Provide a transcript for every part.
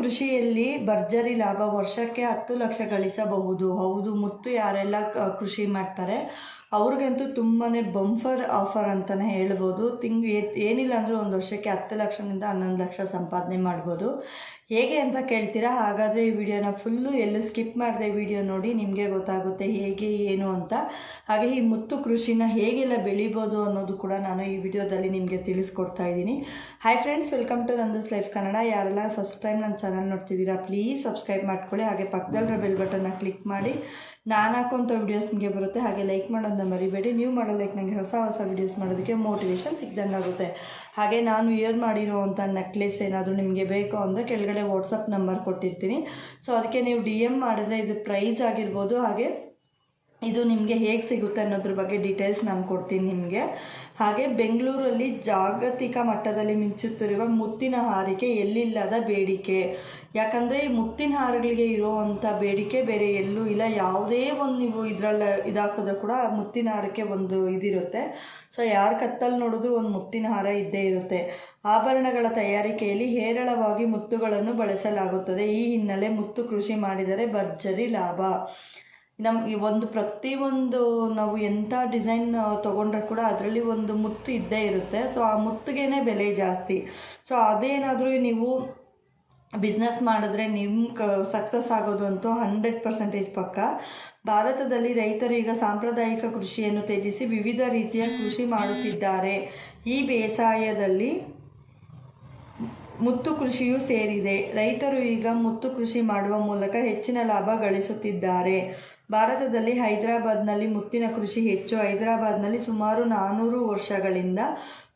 ಕೃಷಿಯಲ್ಲಿ ಭರ್ಜರಿ ಲಾಭ ವರ್ಷಕ್ಕೆ ಹತ್ತು ಲಕ್ಷ ಗಳಿಸಬಹುದು. ಹೌದು ಮುತ್ತು ಯಾರೆಲ್ಲ ಕೃಷಿ ಮಾಡ್ತಾರೆ ಅವ್ರಿಗಂತೂ ತುಂಬಾ ಬಂಫರ್ ಆಫರ್ ಅಂತಲೇ ಹೇಳ್ಬೋದು. ತಿಂಗ್ ಏನಿಲ್ಲ ಅಂದರೂ ಒಂದು ವರ್ಷಕ್ಕೆ ಹತ್ತು ಲಕ್ಷದಿಂದ ಹನ್ನೊಂದು ಲಕ್ಷ ಸಂಪಾದನೆ ಮಾಡ್ಬೋದು. ಹೇಗೆ ಅಂತ ಕೇಳ್ತೀರಾ? ಹಾಗಾದರೆ ಈ ವಿಡಿಯೋನ ಫುಲ್ಲು ಎಲ್ಲೂ ಸ್ಕಿಪ್ ಮಾಡಿದೆ ವಿಡಿಯೋ ನೋಡಿ, ನಿಮಗೆ ಗೊತ್ತಾಗುತ್ತೆ ಹೇಗೆ, ಏನು ಅಂತ. ಹಾಗೆ ಈ ಮುತ್ತು ಕೃಷಿನ ಹೇಗೆಲ್ಲ ಬೆಳಿಬೋದು ಅನ್ನೋದು ಕೂಡ ನಾನು ಈ ವಿಡಿಯೋದಲ್ಲಿ ನಿಮಗೆ ತಿಳಿಸ್ಕೊಡ್ತಾ ಇದ್ದೀನಿ. Hi friends welcome to Nanda's life Kannada ಯಾರೆಲ್ಲ ಫಸ್ಟ್ ಟೈಮ್ ನನ್ನ ಚಾನಲ್ ನೋಡ್ತಿದ್ದೀರಾ ಪ್ಲೀಸ್ ಸಬ್ಸ್ಕ್ರೈಬ್ ಮಾಡ್ಕೊಳ್ಳಿ. ಹಾಗೆ ಪಕ್ಕದಲ್ಲಿರೋ ಬೆಲ್ ಬಟನ್ನ ಕ್ಲಿಕ್ ಮಾಡಿ. ನಾನು ಹಾಕೋಂಥ ವಿಡಿಯೋಸ್ ನಿಮಗೆ ಬರುತ್ತೆ. ಹಾಗೆ ಲೈಕ್ ಮಾಡೋದನ್ನ ಮರಿಬೇಡಿ. ನೀವು ಮಾಡೋ ಲೈಕ್ ನನಗೆ ಹೊಸ ಹೊಸ ವೀಡಿಯೋಸ್ ಮಾಡೋದಕ್ಕೆ ಮೋಟಿವೇಶನ್ ಸಿಗ್ದಂಗೆ ಆಗುತ್ತೆ. ಹಾಗೆ ನಾನು ಇಯರ್ ಮಾಡಿರೋವಂಥ ನೆಕ್ಲೆಸ್ ಏನಾದರೂ ನಿಮಗೆ ಬೇಕು ಅಂದರೆ ಕೆಳಗಡೆ ವಾಟ್ಸಪ್ ನಂಬರ್ ಕೊಟ್ಟಿರ್ತೀನಿ. ಸೊ ಅದಕ್ಕೆ ನೀವು ಡಿ ಎಂ ಮಾಡಿದ್ರೆ ಇದು ಪ್ರೈಸ್ ಆಗಿರ್ಬೋದು. ಹಾಗೆ ಇದು ನಿಮಗೆ ಹೇಗೆ ಸಿಗುತ್ತೆ ಅನ್ನೋದ್ರ ಬಗ್ಗೆ ಡೀಟೇಲ್ಸ್ ನಾನು ಕೊಡ್ತೀನಿ ನಿಮಗೆ. ಹಾಗೆ ಬೆಂಗಳೂರಲ್ಲಿ ಜಾಗತಿಕ ಮಟ್ಟದಲ್ಲಿ ಮಿಂಚುತ್ತಿರುವ ಮುತ್ತಿನ ಹಾರಿಕೆ ಎಲ್ಲಿಲ್ಲದ ಬೇಡಿಕೆ. ಯಾಕಂದರೆ ಈ ಮುತ್ತಿನ ಹಾರಗಳಿಗೆ ಇರೋವಂಥ ಬೇಡಿಕೆ ಬೇರೆ ಎಲ್ಲೂ ಇಲ್ಲ. ಯಾವುದೇ ಒಂದು ನೀವು ಇದರಲ್ಲಿ ಇದಾಕಿದ್ರೂ ಕೂಡ ಮುತ್ತಿನ ಹಾರಕ್ಕೆ ಒಂದು ಇದಿರುತ್ತೆ. ಸೊ ಯಾರ ಕತ್ತಲ್ಲಿ ನೋಡಿದ್ರೂ ಒಂದು ಮುತ್ತಿನ ಹಾರ ಇದ್ದೇ ಇರುತ್ತೆ. ಆಭರಣಗಳ ತಯಾರಿಕೆಯಲ್ಲಿ ಹೇರಳವಾಗಿ ಮುತ್ತುಗಳನ್ನು ಬಳಸಲಾಗುತ್ತದೆ. ಈ ಹಿನ್ನೆಲೆ ಮುತ್ತು ಕೃಷಿ ಮಾಡಿದರೆ ಭರ್ಜರಿ ಲಾಭ. ನಮ್ಮ ಈ ಒಂದು ಪ್ರತಿಯೊಂದು ನಾವು ಎಂಥ ಡಿಸೈನ್ ತೊಗೊಂಡ್ರೆ ಕೂಡ ಅದರಲ್ಲಿ ಒಂದು ಮುತ್ತು ಇದ್ದೇ ಇರುತ್ತೆ. ಸೊ ಆ ಮುತ್ತಿಗೆನೇ ಬೆಲೆ ಜಾಸ್ತಿ. ಸೊ ಅದೇನಾದರೂ ನೀವು ಬಿಸ್ನೆಸ್ ಮಾಡಿದ್ರೆ ನಿಮ್ಮ ಕ ಸಕ್ಸಸ್ ಆಗೋದು ಅಂತೂ ಹಂಡ್ರೆಡ್ ಪರ್ಸೆಂಟೇಜ್ ಪಕ್ಕ. ಭಾರತದಲ್ಲಿ ರೈತರು ಈಗ ಸಾಂಪ್ರದಾಯಿಕ ಕೃಷಿಯನ್ನು ತ್ಯಜಿಸಿ ವಿವಿಧ ರೀತಿಯ ಕೃಷಿ ಮಾಡುತ್ತಿದ್ದಾರೆ. ಈ ಬೇಸಾಯದಲ್ಲಿ ಮುತ್ತು ಕೃಷಿಯೂ ಸೇರಿದೆ. ರೈತರು ಈಗ ಮುತ್ತು ಕೃಷಿ ಮಾಡುವ ಮೂಲಕ ಹೆಚ್ಚಿನ ಲಾಭ ಗಳಿಸುತ್ತಿದ್ದಾರೆ. ಭಾರತದಲ್ಲಿ ಹೈದರಾಬಾದ್ನಲ್ಲಿ ಮುತ್ತಿನ ಕೃಷಿ ಹೆಚ್ಚು. ಹೈದರಾಬಾದ್ನಲ್ಲಿ ಸುಮಾರು ನಾನ್ನೂರು ವರ್ಷಗಳಿಂದ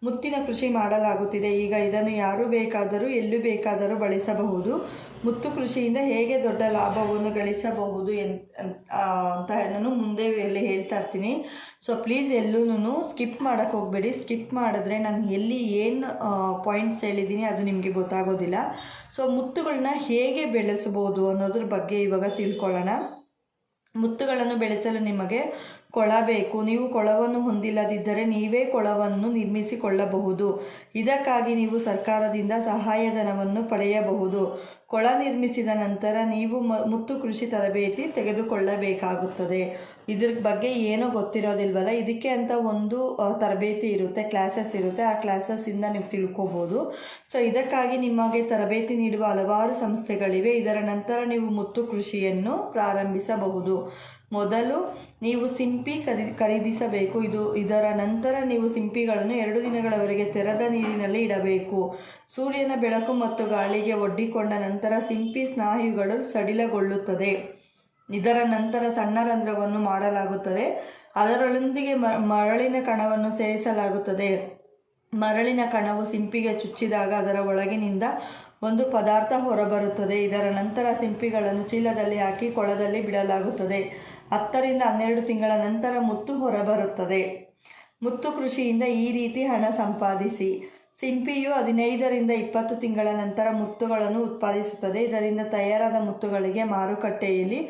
ಮುತ್ತಿನ ಕೃಷಿ ಮಾಡಲಾಗುತ್ತಿದೆ. ಈಗ ಇದನ್ನು ಯಾರು ಬೇಕಾದರೂ, ಎಲ್ಲೂ ಬೇಕಾದರೂ ಬಳಸಬಹುದು. ಮುತ್ತು ಕೃಷಿಯಿಂದ ಹೇಗೆ ದೊಡ್ಡ ಲಾಭವನ್ನು ಗಳಿಸಬಹುದು ಅಂತ ನಾನು ಮುಂದೆ ಎಲ್ಲಿ ಹೇಳ್ತಾ ಇರ್ತೀನಿ. ಸೊ ಪ್ಲೀಸ್ ಎಲ್ಲೂ ಸ್ಕಿಪ್ ಮಾಡೋಕ್ಕೆ ಹೋಗಬೇಡಿ. ಸ್ಕಿಪ್ ಮಾಡಿದ್ರೆ ನಾನು ಎಲ್ಲಿ ಏನು ಪಾಯಿಂಟ್ಸ್ ಹೇಳಿದ್ದೀನಿ ಅದು ನಿಮಗೆ ಗೊತ್ತಾಗೋದಿಲ್ಲ. ಸೊ ಮುತ್ತುಗಳನ್ನ ಹೇಗೆ ಬೆಳೆಸ್ಬೋದು ಅನ್ನೋದ್ರ ಬಗ್ಗೆ ಇವಾಗ ತಿಳ್ಕೊಳ್ಳೋಣ. ಮುತ್ತುಗಳನ್ನು ಬೆಳೆಸಲು ನಿಮಗೆ ಕೊಳ ಬೇಕು ನೀವು ಕೊಳವನ್ನು ಹೊಂದಿಲ್ಲದಿದ್ದರೆ ನೀವೇ ಕೊಳವನ್ನು ನಿರ್ಮಿಸಿಕೊಳ್ಳಬಹುದು. ಇದಕ್ಕಾಗಿ ನೀವು ಸರ್ಕಾರದಿಂದ ಸಹಾಯಧನವನ್ನು ಪಡೆಯಬಹುದು. ಕೊಳ ನಿರ್ಮಿಸಿದ ನಂತರ ನೀವು ಮುತ್ತು ಕೃಷಿ ತರಬೇತಿ ತೆಗೆದುಕೊಳ್ಳಬೇಕಾಗುತ್ತದೆ. ಇದ್ರ ಬಗ್ಗೆ ಏನೂ ಗೊತ್ತಿರೋದಿಲ್ವಲ್ಲ? ಇದಕ್ಕೆ ಅಂತ ಒಂದು ತರಬೇತಿ ಇರುತ್ತೆ, ಕ್ಲಾಸಸ್ ಇರುತ್ತೆ. ಆ ಕ್ಲಾಸಸ್ಸಿಂದ ನೀವು ತಿಳ್ಕೊಬೋದು. ಸೊ, ಇದಕ್ಕಾಗಿ ನಿಮಗೆ ತರಬೇತಿ ನೀಡುವ ಹಲವಾರು ಸಂಸ್ಥೆಗಳಿವೆ. ಇದರ ನಂತರ ನೀವು ಮುತ್ತು ಕೃಷಿಯನ್ನು ಪ್ರಾರಂಭಿಸಬಹುದು. ಮೊದಲು ನೀವು ಸಿಂಪಿ ಖರೀ, ಖರೀದಿಸಬೇಕು. ಇದು ಇದರ ನಂತರ ನೀವು ಸಿಂಪಿಗಳನ್ನು ಎರಡು ದಿನಗಳವರೆಗೆ ತೆರೆದ ನೀರಿನಲ್ಲಿ ಇಡಬೇಕು. ಸೂರ್ಯನ ಬೆಳಕು ಮತ್ತು ಗಾಳಿಗೆ ಒಡ್ಡಿಕೊಂಡ ನಂತರ ಸಿಂಪಿ ಸ್ನಾಯುಗಳು ಸಡಿಲಗೊಳ್ಳುತ್ತದೆ. ಇದರ ನಂತರ ಸಣ್ಣ ರಂಧ್ರವನ್ನು ಮಾಡಲಾಗುತ್ತದೆ. ಅದರೊಂದಿಗೆ ಮರಳಿನ ಕಣವನ್ನು ಸೇರಿಸಲಾಗುತ್ತದೆ. ಮರಳಿನ ಕಣವು ಸಿಂಪಿಗೆ ಚುಚ್ಚಿದಾಗ ಅದರ ಒಳಗಿನಿಂದ ಒಂದು ಪದಾರ್ಥ ಹೊರಬರುತ್ತದೆ. ಇದರ ನಂತರ ಸಿಂಪಿಗಳನ್ನು ಚೀಲದಲ್ಲಿ ಹಾಕಿ ಕೊಳದಲ್ಲಿ ಬಿಡಲಾಗುತ್ತದೆ. ಹತ್ತರಿಂದ ಹನ್ನೆರಡು ತಿಂಗಳ ನಂತರ ಮುತ್ತು ಹೊರಬರುತ್ತದೆ. ಮುತ್ತು ಕೃಷಿಯಿಂದ ಈ ರೀತಿ ಹಣ ಸಂಪಾದಿಸಿ. ಸಿಂಪಿಯು ಹದಿನೈದರಿಂದ ಇಪ್ಪತ್ತು ತಿಂಗಳ ನಂತರ ಮುತ್ತುಗಳನ್ನು ಉತ್ಪಾದಿಸುತ್ತದೆ. ಇದರಿಂದ ತಯಾರಾದ ಮುತ್ತುಗಳಿಗೆ ಮಾರುಕಟ್ಟೆಯಲ್ಲಿ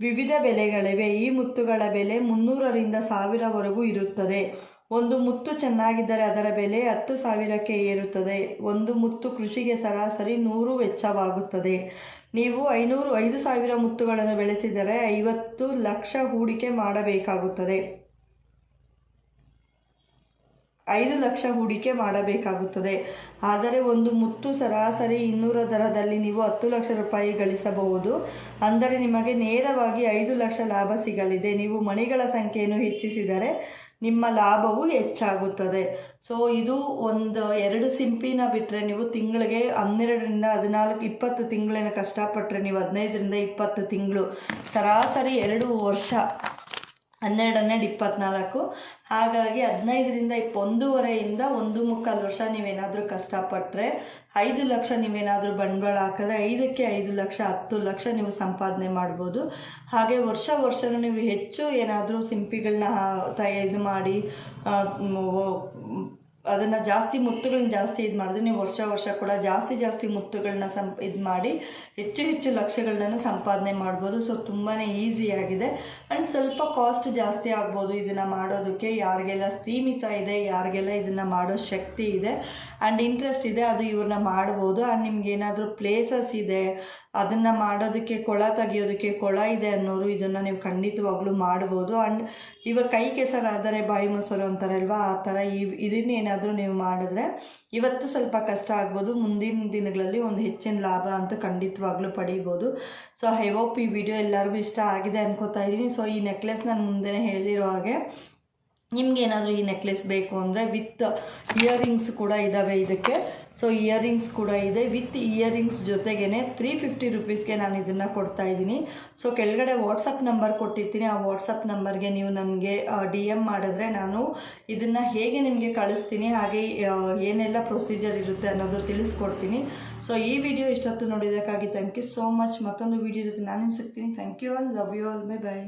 ವಿವಿಧ ಬೆಲೆಗಳಿವೆ. ಈ ಮುತ್ತುಗಳ ಬೆಲೆ ಮುನ್ನೂರರಿಂದ ಸಾವಿರವರೆಗೂ ಇರುತ್ತದೆ. ಒಂದು ಮುತ್ತು ಚೆನ್ನಾಗಿದ್ದರೆ ಅದರ ಬೆಲೆ ಹತ್ತು ಸಾವಿರಕ್ಕೆ ಏರುತ್ತದೆ. ಒಂದು ಮುತ್ತು ಕೃಷಿಗೆ ಸರಾಸರಿ ನೂರು ವೆಚ್ಚವಾಗುತ್ತದೆ. ನೀವು ಐನೂರು, ಐದು ಸಾವಿರ ಮುತ್ತುಗಳನ್ನು ಬೆಳೆಸಿದರೆ ಐವತ್ತು ಲಕ್ಷ ಹೂಡಿಕೆ ಮಾಡಬೇಕಾಗುತ್ತದೆ. ಐದು ಲಕ್ಷ ಹೂಡಿಕೆ ಮಾಡಬೇಕಾಗುತ್ತದೆ. ಆದರೆ ಒಂದು ಮುತ್ತು ಸರಾಸರಿ ಇನ್ನೂರ ದರದಲ್ಲಿ ನೀವು ಹತ್ತು ಲಕ್ಷ ರೂಪಾಯಿ ಗಳಿಸಬಹುದು. ಅಂದರೆ ನಿಮಗೆ ನೇರವಾಗಿ ಐದು ಲಕ್ಷ ಲಾಭ ಸಿಗಲಿದೆ. ನೀವು ಮಣಿಗಳ ಸಂಖ್ಯೆಯನ್ನು ಹೆಚ್ಚಿಸಿದರೆ ನಿಮ್ಮ ಲಾಭವು ಹೆಚ್ಚಾಗುತ್ತದೆ. ಸೊ ಇದು ಒಂದು ಎರಡು ಸಿಂಪಿನ ಬಿಟ್ಟರೆ ನೀವು ತಿಂಗಳಿಗೆ ಹನ್ನೆರಡರಿಂದ ಹದಿನಾಲ್ಕು, ಇಪ್ಪತ್ತು ತಿಂಗಳಿನ ಕಷ್ಟಪಟ್ಟರೆ ನೀವು ಹದಿನೈದರಿಂದ ಇಪ್ಪತ್ತು ತಿಂಗಳು. ಸರಾಸರಿ ಎರಡು ವರ್ಷ. ಹನ್ನೆರಡು ಹನ್ನೆರಡು ಇಪ್ಪತ್ನಾಲ್ಕು. ಹಾಗಾಗಿ ಹದಿನೈದರಿಂದ ಇಪ್ಪ ಒಂದೂವರೆಯಿಂದ ಒಂದು ಮುಕ್ಕಾಲು ವರ್ಷ ನೀವೇನಾದರೂ ಕಷ್ಟಪಟ್ಟರೆ ಐದು ಲಕ್ಷ ನೀವೇನಾದರೂ ಬಂಡವಾಳ ಹಾಕಿದ್ರೆ ಐದಕ್ಕೆ ಐದು ಲಕ್ಷ, ಹತ್ತು ಲಕ್ಷ ನೀವು ಸಂಪಾದನೆ ಮಾಡ್ಬೋದು. ಹಾಗೆ ವರ್ಷ ವರ್ಷನೂ ನೀವು ಹೆಚ್ಚು ಏನಾದರೂ ಸಿಂಪಿಗಳನ್ನ ಇದು ಮಾಡಿ ಅದನ್ನು ಜಾಸ್ತಿ ಮುತ್ತುಗಳನ್ನ ಜಾಸ್ತಿ ಇದು ಮಾಡಿದ್ರೆ ನೀವು ವರ್ಷ ವರ್ಷ ಕೂಡ ಜಾಸ್ತಿ ಜಾಸ್ತಿ ಮುತ್ತುಗಳನ್ನ ಸಂ, ಇದು ಮಾಡಿ ಹೆಚ್ಚು ಹೆಚ್ಚು ಲಕ್ಷಗಳನ್ನ ಸಂಪಾದನೆ ಮಾಡ್ಬೋದು. ಸೊ ತುಂಬಾ ಈಸಿಯಾಗಿದೆ ಆ್ಯಂಡ್ ಸ್ವಲ್ಪ ಕಾಸ್ಟ್ ಜಾಸ್ತಿ ಆಗ್ಬೋದು ಇದನ್ನು ಮಾಡೋದಕ್ಕೆ. ಯಾರಿಗೆಲ್ಲ ಸೀಮಿತ ಇದೆ, ಯಾರಿಗೆಲ್ಲ ಇದನ್ನು ಮಾಡೋ ಶಕ್ತಿ ಇದೆ ಆ್ಯಂಡ್ ಇಂಟ್ರೆಸ್ಟ್ ಇದೆ, ಅದು ಇವ್ರನ್ನ ಮಾಡ್ಬೋದು. ಆ್ಯಂಡ್ ನಿಮ್ಗೆ ಏನಾದರೂ ಪ್ಲೇಸಸ್ ಇದೆ ಅದನ್ನು ಮಾಡೋದಕ್ಕೆ ಕೊಳ ತೆಗಿಯೋದಕ್ಕೆ ಕೊಳ ಇದೆ ಅನ್ನೋರು ಇದನ್ನು ನೀವು ಖಂಡಿತವಾಗ್ಲೂ ಮಾಡ್ಬೋದು. ಆ್ಯಂಡ್ ಇವಾಗ ಕೈ ಕೆಸರಾದರೆ ಬಾಯಿ ಮೊಸರು ಅಂತಾರಲ್ವಾ, ಆ ಥರ ಈ ಇದನ್ನೇನಾದರೂ ನೀವು ಮಾಡಿದ್ರೆ ಇವತ್ತು ಸ್ವಲ್ಪ ಕಷ್ಟ ಆಗ್ಬೋದು, ಮುಂದಿನ ದಿನಗಳಲ್ಲಿ ಒಂದು ಹೆಚ್ಚಿನ ಲಾಭ ಅಂತೂ ಖಂಡಿತವಾಗ್ಲೂ ಪಡೀಬೋದು. ಸೊ ಐ ಹೋಪ್ ಈ ವಿಡಿಯೋ ಎಲ್ಲರಿಗೂ ಇಷ್ಟ ಆಗಿದೆ ಅನ್ಕೋತಾ ಇದ್ದೀನಿ. ಸೊ ಈ ನೆಕ್ಲೆಸ್ ನಾನು ಮುಂದೆ ಹೇಳಿರೋ ಹಾಗೆ ನಿಮ್ಗೇನಾದರೂ ಈ ನೆಕ್ಲೆಸ್ ಬೇಕು ಅಂದರೆ ವಿತ್ ಇಯರಿಂಗ್ಸ್ ಕೂಡ ಇದ್ದಾವೆ ಇದಕ್ಕೆ. ಸೊ ಇಯರಿಂಗ್ಸ್ ಕೂಡ ಇದೆ. ವಿತ್ ಇಯರಿಂಗ್ಸ್ ಜೊತೆಗೇ ತ್ರೀ ಫಿಫ್ಟಿ ರುಪೀಸ್ಗೆ ನಾನು ಇದನ್ನು ಕೊಡ್ತಾ ಇದ್ದೀನಿ. ಸೊ ಕೆಳಗಡೆ ವಾಟ್ಸಪ್ ನಂಬರ್ ಕೊಟ್ಟಿರ್ತೀನಿ. ಆ ವಾಟ್ಸಪ್ ನಂಬರ್ಗೆ ನೀವು ನನಗೆ ಡಿ ಎಂ ಮಾಡಿದ್ರೆ ನಾನು ಇದನ್ನು ಹೇಗೆ ನಿಮಗೆ ಕಳಿಸ್ತೀನಿ, ಹಾಗೆ ಏನೆಲ್ಲ ಪ್ರೊಸೀಜರ್ ಇರುತ್ತೆ ಅನ್ನೋದು ತಿಳಿಸ್ಕೊಡ್ತೀನಿ. ಸೊ ಈ ವಿಡಿಯೋ ಇಷ್ಟೊತ್ತು ನೋಡಿದ್ದಕ್ಕಾಗಿ ಥ್ಯಾಂಕ್ ಯು ಸೋ ಮಚ್ ಮತ್ತೊಂದು ವಿಡಿಯೋ ಜೊತೆ ನಾನು ನಿಮ್ಗೆ ಸಿಗ್ತೀನಿ. Thank you all love you all bye bye